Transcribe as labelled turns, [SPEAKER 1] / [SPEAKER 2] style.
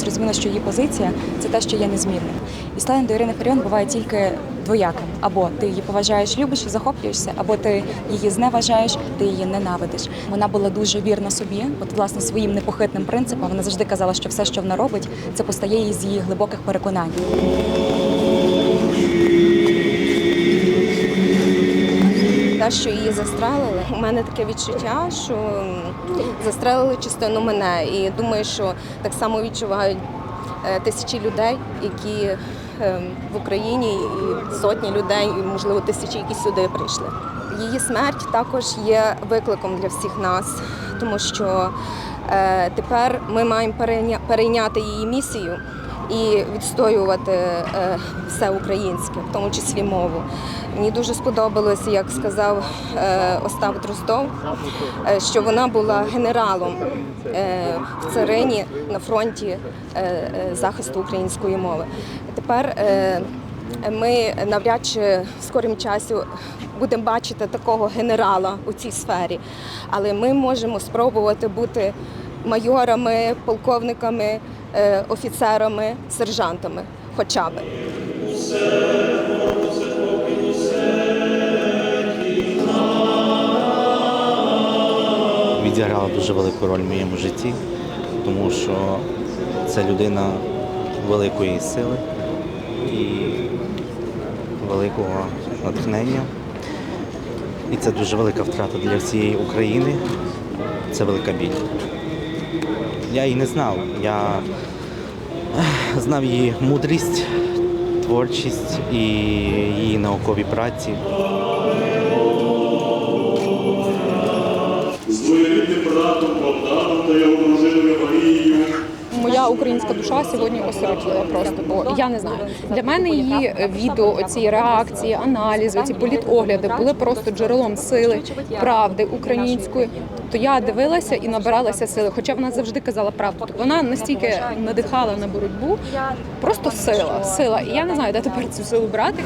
[SPEAKER 1] зрозуміла, що її позиція це те, що є незмінним. І ставлення до Ірини Фаріон буває тільки двояким: або ти її поважаєш, любиш захоплюєшся, або ти її зневажаєш, ти її ненавидиш. Вона була дуже вірна собі, от власне своїм непохитним принципам. Вона завжди казала, що все, що вона робить, це постає їй з її глибоких переконань.
[SPEAKER 2] Те, що її застрелили, у мене таке відчуття, що застрелили частину мене. І думаю, що так само відчувають е, тисячі людей, які е, в Україні, і сотні людей, і можливо тисячі, які сюди прийшли. Її смерть також є викликом для всіх нас, тому що е, тепер ми маємо перейня- перейняти її місію і відстоювати е, все українське, в тому числі мову. Мені дуже сподобалося, як сказав е, Остап Дроздов, е, що вона була генералом в царині на фронті захисту української мови. Тепер ми навряд чи в скорім часі будемо бачити такого генерала у цій сфері, але ми можемо спробувати бути майорами, полковниками, е, офіцерами, сержантами, хоча б.
[SPEAKER 3] відіграла дуже велику роль в моєму житті, тому що це людина великої сили і великого натхнення. І це дуже велика втрата для всієї України. Це велика біль. Я її не знав. Я знав її мудрість, творчість і її наукові праці.
[SPEAKER 4] з двоюрідним братом та його дружиною Марією.
[SPEAKER 5] Моя українська душа сьогодні осиротіла просто, бо я не знаю. Для мене її відео, оці реакції, аналізи, ці політогляди були просто джерелом сили, правди української. То я дивилася і набиралася сили, хоча вона завжди казала правду. Тобто вона настільки надихала на боротьбу, просто сила, сила. І я не знаю, де тепер цю силу брати.